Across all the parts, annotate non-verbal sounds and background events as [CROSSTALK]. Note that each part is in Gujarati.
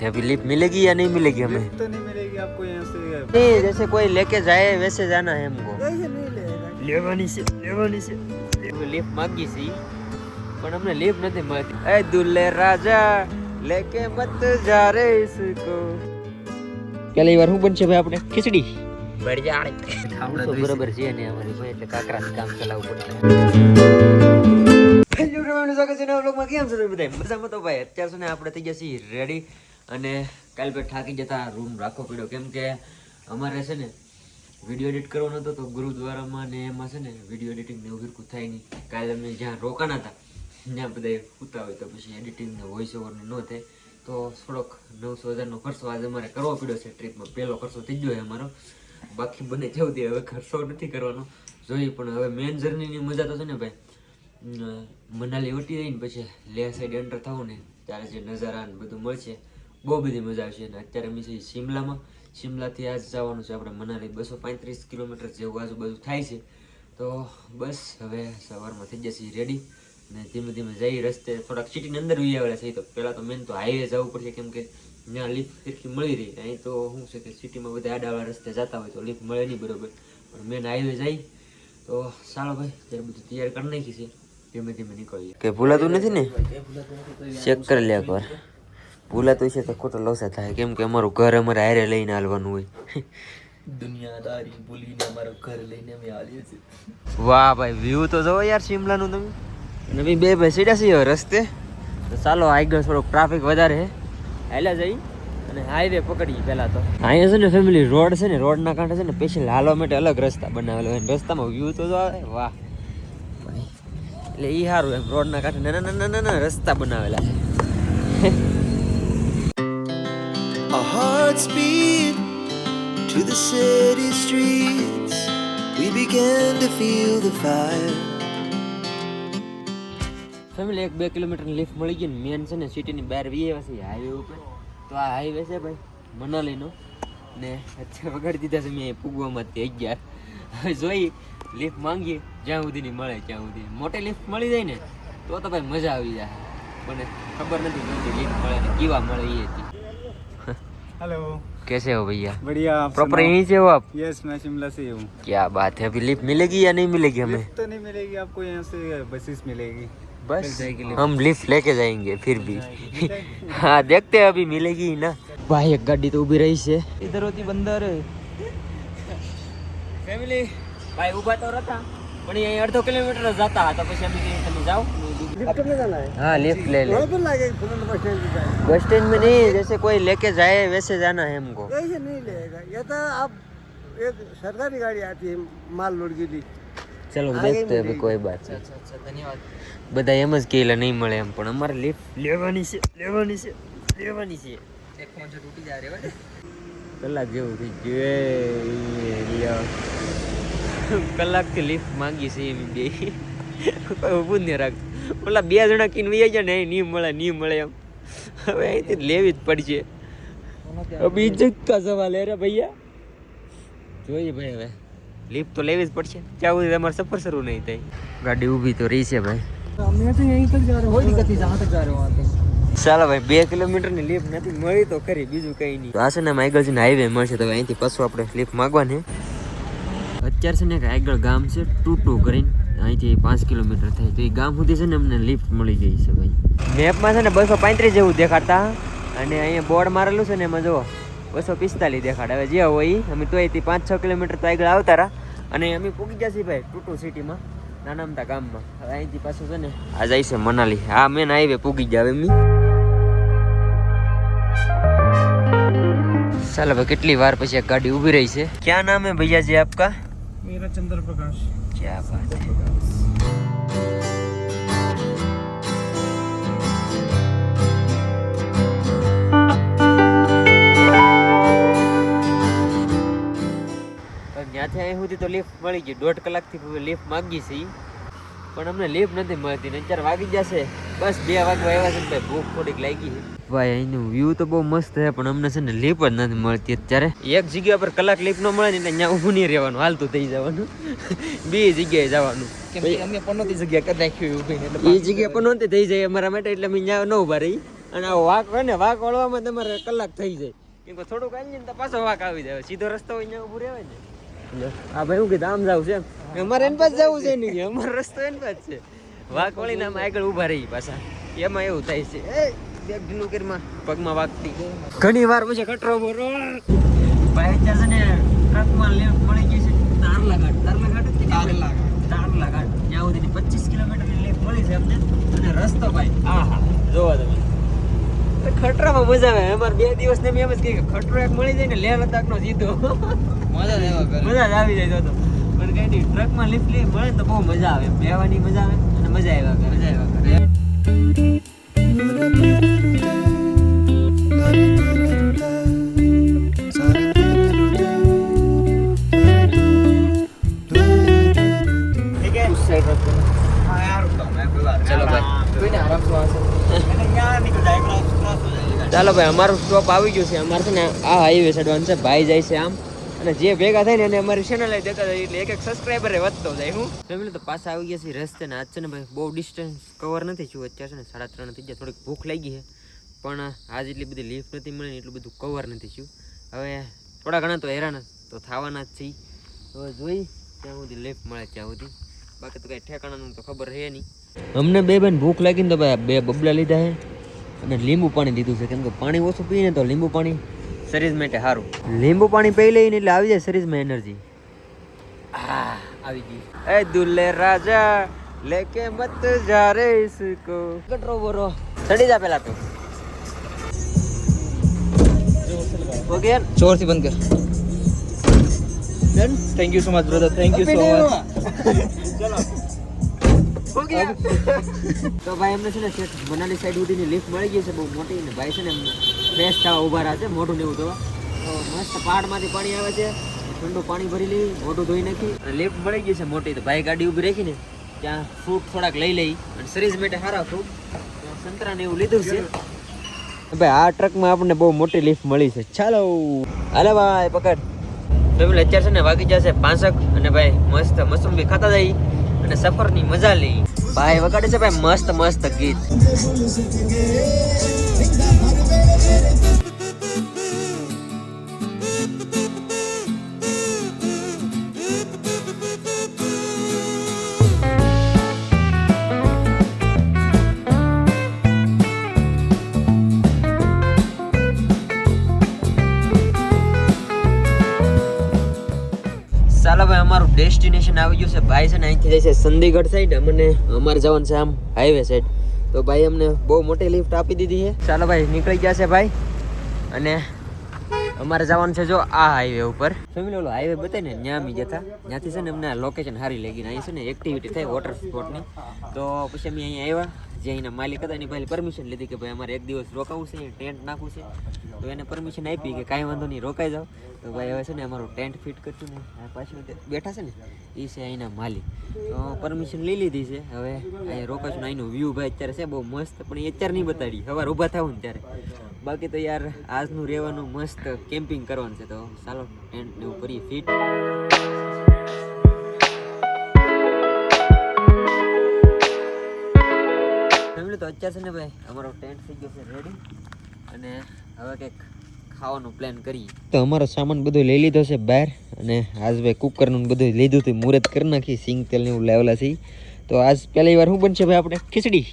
अभी लिफ्ट मिलेगी या नहीं मिलेगी हमें तो नहीं मिलेगी आपको यहाँ से नहीं जैसे कोई लेके जाए वैसे जाना है हमको ऐसे नहीं लेगा લેવાની છે લેવાની છે લિફ્ટ માંગી છે ઈ. પણ અમને લિફ્ટ નથી મળતી એ દુલ્લે રાજા લેકે મત જા રે ઇસકો પેલી વાર શું બનશે ભાઈ આપણે ખીચડી આપણે તો બરોબર છે ને અમારી ભાઈ એટલે કાકરાથી કામ ચલાવવું પડે હેલો everyone, સ્વાગત છે નવા vlogમાં. કેમ છો તમે બધા મજામાં તો ભાઈ અત્યાર સુધી આપણે થઈ ગયા છીએ રેડી અને કાલ પર થાકી જતા રૂમ રાખવો પડ્યો. કેમ કે અમારે છે ને વીડિયો એડિટ કરવાનો હતો તો ગુરુદ્વારામાં ને એમાં છે ને વીડિયો એડિટિંગ ને ઉભીરકું થાય નહીં. કાલે અમે જ્યાં રોકાણા હતા, ત્યાં બધા ઉતા હોય તો પછી એડિટિંગ ને વોઇસ ઓવર ને થાય. તો થોડોક નવસો હજારનો ખર્ચો આજે અમારે કરવો પડ્યો છે. ટ્રીપમાં પહેલો ખર્ચો થઈ ગયો અમારો. બાકી બને જવું દે હવે ખર્ચો નથી કરવાનો. જોઈએ, પણ હવે મેન જર્નીની મજા તો છે ને ભાઈ મનાલી વટી રહીને પછી લેહ સાઈડ એન્ટર થવું ને ત્યારે જે નજારા ને બધું મળશે. બહુ બધી મજા આવશે. અને અત્યારે અમે છીએ શિમલામાં. શિમલાથી આજ જવાનું છે આપણે મનાલી. બસો પાંત્રીસ કિલોમીટર જેવું આજુબાજુ થાય છે. તો બસ હવે સવારમાં થઈ જશે રેડી અને ધીમે ધીમે જઈ રસ્તે. થોડાક સિટીની અંદર ઉઈ આવેલા છે. તો પહેલાં તો મેન તો હાઈવે જવું પડશે. કેમ કે ત્યાં લિફ્ટ ફિરકી મળી રહી. અહીં તો શું છે કે સિટીમાં બધા આડાવાળા રસ્તે જતા હોય તો લિફ્ટ મળે નહીં બરોબર. પણ મેન હાઈવે જાય તો ચાલો ભાઈ ત્યારે બધું તૈયાર કરી નાખી છે. ધીમે ધીમે નીકળીએ. કે ભૂલાતું નથી ને? ચેક કરી લે એકવાર. ભૂલાતું છે તો ખોટો લોસા થાય. કેમ કે અમારું ઘર અમારે હારે લઈને હાલવાનું હોય. દુનિયાદારી ભૂલીને અમારું ઘર લઈને અમે હાલીએ છીએ. વાહ ભાઈ વ્યૂ તો જોવો યાર શિમલાનું તમે. અને બી બે ભાઈ સીડા છીએ રસ્તે. તો ચાલો આગળ થોડોક ટ્રાફિક વધારે છે હાલ્યા જઈ. અને હાઈવે પકડીએ પહેલાં તો. અહીંયા છે ને ફેમિલી રોડ છે ને રોડના કાંઠે છે ને સ્પેશિયલ હાલવા માટે અલગ રસ્તા બનાવેલો હોય. રસ્તામાં વ્યૂ તો આવે. વાહ. એટલે એ સારું એમ રોડના કાંઠે નાના નાના નાના રસ્તા બનાવેલા છે. Beat to the city streets. We began to feel the fire. Family એક બે કિલોમીટરની લિફ્ટ મળી ગઈ ને મેન છે ને સિટીની બહાર વીએ પછી હાઈવે ઉપર. તો આ હાઈવે છે ભાઈ, મનાલીનો. ને અત્યારે વગાડી દીધા છે, મેં પૂગવામાં થઈ ગયા હવે જોઈ લિફ્ટ માંગીએ, જ્યાં સુધીની મળે, ત્યાં સુધી. મોટી લિફ્ટ મળી જાય ને, તો તો ભાઈ મજા આવી જાય. મને ખબર નથી લિફ્ટ મળે ને કેવા મળે એ હતી. हेलो कैसे हो भैया बढ़िया आप प्रॉपर सुनाओ? यहीं से हो आप यस मैं शिमला से ही हूँ क्या बात है अभी लिफ्ट मिलेगी या नहीं मिलेगी हमें लिफ्ट तो नहीं मिलेगी आपको यहाँ से बसेस मिलेगी बस हम लिफ्ट लेके जाएंगे फिर भी [LAUGHS] हाँ देखते हैं अभी मिलेगी ही ना भाई एक गाड़ी तो उभी रही है इधर होती बंदर ફેમિલી ભાઈ ઊભા તો હતા પણ અહીં અડધો કિલોમીટર જ જતા હતા પછી અમે કીધું તમે જાઓ लिफ्ट में जाना है हाँ लिफ्ट ले ले पर लगेगा तुरंत बस स्टैंड पे जाए बस स्टैंड में नहीं जैसे कोई लेके जाए वैसे जाना है हमको ऐसे नहीं लेगा ये तो आप एक सरकारी गाड़ी आती है माल लोड के लिए ચલો આગે દેખતે હવે મિલેગી. કોઈ બાત નહીં બધા એમ જ કહેલા નહીં મળે એમ પણ અમારે લિફ્ટ લેવાની છે લેવાની છે લેવાની છે એક ફોન છે તૂટી જાય રે કલાક જેવું થઈ ગયું એ લ્યો કલાકથી લિફ્ટ માંગી છે એમ બે કોઈ ઊભું જ નહીં રાખતું ઓલા બે જણા કિનવી જાય ને નહીં મળે નહીં મળે એમ. હવે અહીંથી લેવી જ પડશે. હવે કા સવાલ અરે ભૈયા? જોઈએ ભાઈ હવે. લીપ તો લેવી જ પડશે. જ્યાં સુધી તમારે સફર શરૂ નહીં થાય. ગાડી ઊભી તો રહી છે ભાઈ. ચાલો ભાઈ બે કિલોમીટરની નથી. મળી તો ખરી બીજું કઈ નહીં. આ છે ને માઇગલ મળશે તો અહીંથી પાછું આપણે લીપ માગવાની અત્યારે છે ને આગળ ગામ છે ટુ ટુ કરીને અહીંથી પાંચ કિલોમીટર થાય તો એ ગામ સુધી છે ને અમને લિફ્ટ મળી ગઈ છે ભાઈ. મેપમાં છે ને બસો પાંત્રીસ જેવું દેખાડતા. અને અહીંયા બોર્ડ મારેલું છે ને એમાં જુઓ બસો પિસ્તાલીસ દેખાડે. હવે જે હોય અમે તો અહીંથી પાંચ છ કિલોમીટર તો આગળ આવતા રહ્યા. અને અમે પૂગી જશે ભાઈ ટુટુ સિટીમાં નાનામતા ગામમાં. હવે અહીંથી પાછું છે ને આ જાય છે મનાલી. હા મેન હાઈવે પૂગી ગયા હવે અમે. ચાલો ભાઈ કેટલી વાર પછી એક ગાડી ઊભી રહી છે. ક્યાં નામ હે ભૈયાજી આપકા? મેરા ચંદ્ર પ્રકાશ क्या बात है ત્યાંથી અહીં સુધી તો લિફ્ટ મળી ગઈ દોઢ કલાકથી લિફ્ટ માંગી છે ઈ. પણ અમને લિફ્ટ નથી મળતી ને અત્યારે વાગી જશે બસ બે વાગવા આવ્યા છે ભાઈ ભૂખ થોડીક લાગી છે. ભાઈ અહીંનું વ્યૂ તો બહુ મસ્ત છે પણ અમને છે ને લીપ જ નથી મળતી અત્યારે. એક જગ્યા પર કલાક લીપ ન મળે ને એટલે ત્યાં ઊભું નહીં રહેવાનું હાલતું થઈ જવાનું. બે જગ્યાએ જવાનું. અમે પનોતી જગ્યા કરી નાખ્યું ઊભી એ જગ્યા પણ નહોતી થઈ જાય અમારા માટે એટલે અમે અહીંયા ન ઊભા રહી. અને આ વાક હોય ને વાક વળવામાં તમારે કલાક થઈ જાય. કેમ કે થોડુંક આવી ને તો પાછો વાક આવી જાય સીધો રસ્તો હોય ત્યાં ઊભું રહેવાય ને. આ ભાઈ હું કીધું આમ જાવ છે એમ. અમારે એમ પાસે જવું છે નહીં અમારો રસ્તો એમ પાસ છે. વાઘ વળીને આમ આગળ ઊભા રહી પાછા. એમાં એવું થાય છે. એ બેગ ઢીલું કરીમાં પગમાં વાગતી. ઘણી વાર પછી કટરો ભરો. ભાઈ અત્યારે ને ટ્રકમાં લે મળી ગઈ છે તારલા ઘાટ તારલા ઘાટ જ છે ને? તારલા ઘાટ ત્યાં સુધી પચીસ કિલોમીટર લેફ્ટ મળી છે અમને અને રસ્તો ભાઈ આ હા જોવા તમે તો મજા આવે. અમાર બે દિવસ ને એમ જ કે ખટરો એક મળી જાય ને લેહ લદ્દાખ નો સીધો. મજા જ આવી જાય તો. પણ કઈ ટ્રકમાં લિફ્ટ લઈ મળે તો બહુ મજા આવે. બેવાની મજા આવે અને મજા આવ્યા કરે. મજા આવ્યા કરે. ભાઈ, અમારું સ્ટોપ આવી ગયું છે. અમારે છે ને આ હાઈવે ચડવાનું છે. ભાઈ જાય છે આમ. અને જે ભેગા થાય ને એને અમારી ચેનલ દેતા જાય એટલે એક એક સબસ્ક્રાઈબર વધતો જાય, હું. ફેમિલી, તો પાછા આવી ગયા છે રસ્તે ને આજ છે ને ભાઈ બહુ ડિસ્ટન્સ કવર નથી થયું. અત્યારે છે ને સાડા ત્રણ થઈ ગયા. થોડીક ભૂખ લાગી છે. પણ આજ એટલી બધી લિફ્ટ નથી મળી ને એટલું બધું કવર નથી થયું. હવે થોડા ઘણા તો હેરાન તો થવાના જ છીએ. હવે જોઈ ત્યાં સુધી લિફ્ટ મળે ત્યાં સુધી. બાકી તો કઈ ઠેકાણાનું તો ખબર રહે નહીં. અમને બે બેન ભૂખ લાગીને તો ભાઈ બે બબલા લીધા છે. અને લીંબુ પાણી લીધું છે. કેમ કે પાણી ઓછું પીને તો લીંબુ પાણી શરીર માટે સારું. લીંબુ પાણી પી લઈને એટલે આવી જાય શરીરમાં એનર્જી. હા આવી ગઈ એ દુલ્લે રાજા લેકે મત જા રે ઇસકો. કટરો બોરો ચડી જા પેલા તો. ઓકે ચોરથી બંધ કર. Done. Thank you so much brother thank you so much ચલો હો ગયા? તો ભાઈ એમને છે ને શેઠ મનાલી સાઈડ સુધીની લિફ્ટ મળી ગઈ છે બહુ મોટી ને ભાઈ છે ને ફ્રેશ થવા ઊભા રહ્યા છે મોઢું ને એવું તો મસ્ત પહાડમાંથી પાણી આવે છે ઠંડુ પાણી ભરી લઈ મોઢું ધોઈ નાખી. લિફ્ટ મળી ગઈ છે મોટી તો ભાઈ ગાડી ઊભી રાખીને ત્યાં ફ્રૂટ થોડાક લઈ લઈ. અને શરીર માટે સારા ફ્રૂટ સંતરા ને એવું લીધું છે. ભાઈ આ ટ્રકમાં આપણને બહુ મોટી લિફ્ટ મળી છે. ચાલો. હાલે ભાઈ પકડ. ફેમિલી અત્યારે છે ને વાગી જશે પાંસક અને ભાઈ મસ્ત મસરૂમ ખાતા જઈ અને સફરની મજા લઈ. ભાઈ વગાડે છે ભાઈ મસ્ત મસ્ત ગીત. ડેસ્ટિનેશન આવી ગયું છે. ભાઈ છે ને અહીંથી જાય છે ચંદીગઢ સાઈડ અમને અમારે જવાનું છે આમ હાઈવે સાઈડ તો ભાઈ અમને બહુ મોટી લિફ્ટ આપી દીધી છે. ચાલો ભાઈ, નીકળી ગયા છે ભાઈ. અને અમારે જવાનું છે જો આ હાઈવે ઉપર. ફેમિલી ઓલો હાઈવે બતાવી ને ત્યાં અમે જતા ત્યાંથી છે ને અમને લોકેશન સારી લાગી ને અહીં છે ને એક્ટિવિટી થાય વોટર સ્પોર્ટની તો પછી અમે અહીંયા આવ્યા. જે અહીંના માલિક હતા, એની પાસે પરમિશન લીધી કે ભાઈ અમારે એક દિવસ રોકાવું છે, ટેન્ટ નાખવું છે. તો એને પરમિશન આપી કે કાંઈ વાંધો નહીં, રોકાઈ જાઓ. તો ભાઈ હવે છે ને અમારું ટેન્ટ ફિટ કરશું ને. તે બેઠા છે ને એ છે અહીંના માલિક. તો પરમિશન લઈ લીધી છે. હવે અહીંયા રોકાશું ને અહીંનું વ્યૂ ભાઈ અત્યારે છે બહુ મસ્ત, પણ એ અત્યારે નહીં બતાડી. સવાર ઊભા થવું ને ત્યારે. બાકી તો યાર આજનું રહેવાનું મસ્ત કેમ્પિંગ કરવાનું છે. તો ચાલો, ટેન્ટ ને એવું કરીએ ફિટ અત્યારે છે ને ભાઈ અમારો ટેન્ટ થઈ ગયો છે રેડી અને હવે કંઈક ખાવાનું પ્લાન કરીએ. તો અમારો સામાન બધો લઈ લીધો છે બહાર અને આજ ભાઈ કુકરનું બધું લીધું હતું મુહૂર્ત કરી નાખી સિંગ તેલ ને એવું લાવેલા છે. તો આજ પહેલી વાર શું બનશે ભાઈ આપણે? ખીચડી.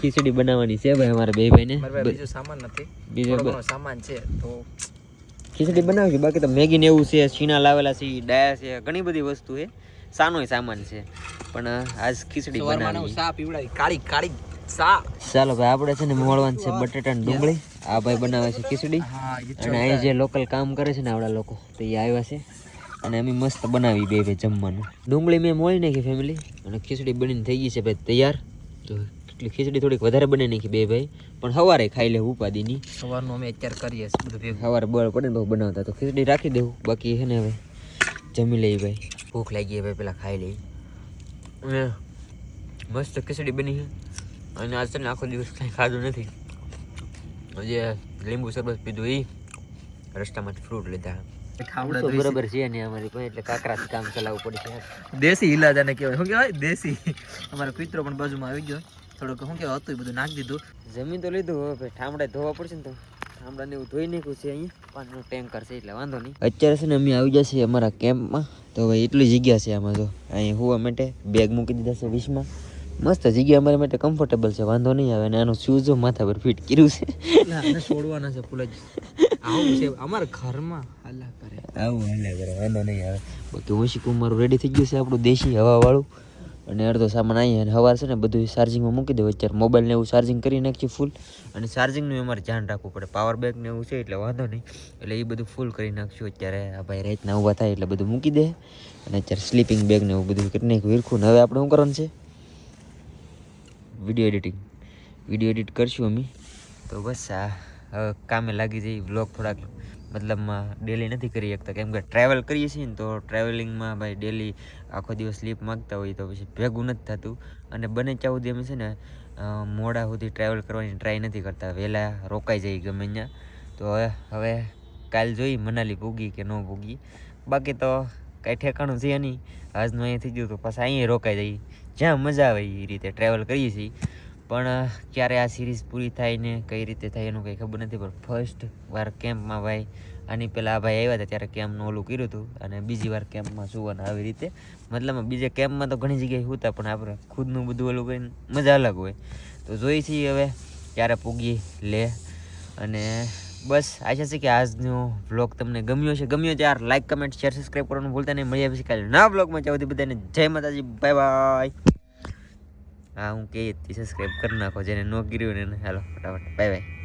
ખીચડી બનાવવાની છે ભાઈ અમારા બે ભાઈને. બીજું સામાન નથી. બીજો સામાન છે તો ખીચડી બનાવશું બાકી તો મેગી ને એવું છે છીણા લાવેલા છે ડાયા છે ઘણી બધી વસ્તુ છે. સાનોય સામાન છે. પણ આજ ખીચડી બનાવી. સા પીવડાવી. કાળી કાળી સા ચાલો ભાઈ આપણે છે ને મળવાનું છે બટેટા ને ડુંગળી. આ ભાઈ બનાવે છે ખીચડી. અને અહીં જે લોકલ કામ કરે છે ને આવડા લોકો તો એ આવ્યા છે. અને અમે મસ્ત બનાવી બે ભાઈ જમવાનું. ડુંગળી મેં મોળી નાખી ફેમિલી અને ખીચડી બનીને થઈ ગઈ છે ભાઈ તૈયાર. તો કેટલી ખીચડી થોડીક વધારે બની નાખી બે ભાઈ. પણ સવારે ખાઈ લે ઉપાદીની સવારનું અમે અત્યારે કરીએ છીએ સવારે બળ પડે ને બનાવતા. તો ખીચડી રાખી દેવું. બાકી છે ને હવે જમી લઈએ ભાઈ. ભૂખ લાગી ભાઈ પેલા ખાઈ લઈ અને મસ્ત ખીચડી બની છે. અને આજ છે ને આખો દિવસ કંઈ ખાધું નથી. જે લીંબુ શરબત પીધું એ રસ્તામાંથી ફ્રૂટ લીધા બરાબર છે ને અમારી પાસે એટલે કાકરાથી કામ ચલાવવું પડશે દેશી ઈલાજ આને કહેવાય. શું કહેવાય? દેશી. અમારો કુતરો પણ બાજુમાં આવી ગયો. થોડુંક શું કહેવાય હતું બધું નાખી દીધું. જમીન તો લીધું હવે ઠામડા ધોવા પડશે ને તો. ઠામડાને એવું ધોઈ નાખ્યું છે અહીંયા. પાણીનું ટેન્કર છે એટલે વાંધો નહીં. અત્યારે છે ને અમે આવી ગયા છીએ અમારા કેમ્પમાં. તો ભાઈ એટલી જગ્યા છે આમાં તો. અહીં હોવા માટે બેગ મૂકી દીધા છે વીસમાં. મસ્ત જગ્યા અમારા માટે કમ્ફર્ટેબલ છે વાંધો નહીં આવે. અને આનું શૂઝો માથા પર ફિટ કર્યું છે. છોડવાના છે ફૂલ જ આવું છે અમારા ઘરમાં. હાલા કરે. આવું હાલા કરે વાંધો નહીં આવે. બધું ઓશીકું મારું રેડી થઈ ગયું છે આપણું દેશી હવાવાળું. અને અડધો સામાન અહીંયા અને સવાર છે ને બધું ચાર્જિંગમાં મૂકી દેવું. અત્યારે મોબાઈલને એવું ચાર્જિંગ કરી નાખ્યું ફૂલ અને ચાર્જિંગનું અમારે ધ્યાન રાખવું પડે. પાવર બેંકને એવું છે એટલે વાંધો નહીં. એટલે એ બધું ફૂલ કરી નાખશું. અત્યારે આ ભાઈ રાતના ઊભા થાય એટલે બધું મૂકી દે. અને અત્યારે સ્લીપિંગ બેગને એવું બધું કરી નાખ્યું. હવે આપણે શું કરવાનું છે? વીડિયો એડિટિંગ વીડિયો એડિટ કરશું અમે. તો બસ આ કામે લાગી જઈ વ્લોગ થોડાક મતલબમાં ડેલી નથી કરી શકતા. કેમ કે ટ્રાવેલ કરીએ છીએ ને તો ટ્રાવેલિંગમાં ભાઈ ડેલી આખો દિવસ સ્લીપ માગતા હોય તો પછી ભેગું નથી થતું. અને બને ત્યાં સુધી અમે છે ને મોડા સુધી ટ્રાવેલ કરવાની ટ્રાય નથી કરતા. વહેલા રોકાઈ જઈએ ગમે ત્યાં. તો હવે હવે કાલ જોઈ મનાલી પૂગી કે ન પૂગી બાકી તો કાંઈ ઠેકાણું છે નહીં. આજનું અહીંયા થઈ ગયું તો પાછા અહીંયા રોકાઈ જઈએ. જ્યાં મજા આવે એ રીતે ટ્રાવેલ કરીએ છીએ. પણ ક્યારે આ સિરીઝ પૂરી થાય ને કઈ રીતે થાય એનું કંઈ ખબર નથી, પણ ફર્સ્ટ વાર કેમ્પમાં ભાઈ, આની પહેલાં આ ભાઈ આવ્યા હતા ત્યારે કેમ્પનું ઓલું કર્યું હતું અને બીજી વાર કેમ્પમાં સુવાના આવી રીતે. મતલબ બીજે કેમ્પમાં તો ઘણી જગ્યાએ સૂતા પણ આપણે ખુદનું બધું ઓલું કરીને મજા અલગ હોય. તો જોઈ છીએ હવે ક્યારે પૂગી લે. અને બસ, આશા છે કે આજનો વ્લોગ તમને ગમ્યો છે ગમ્યો ત્યાર લાઇક કમેન્ટ શેર સબસ્ક્રાઈબ કરવાનું ભૂલતા નહીં. મળી પછી કાલે ના વ્લોગમાં ચાવતી બધાને જય માતાજી. બાય બાય હા હું કહી સબસ્ક્રાઈબ કરી નાખો જેને ન કર્યું ને હાલો ફટાફટ બાય બાય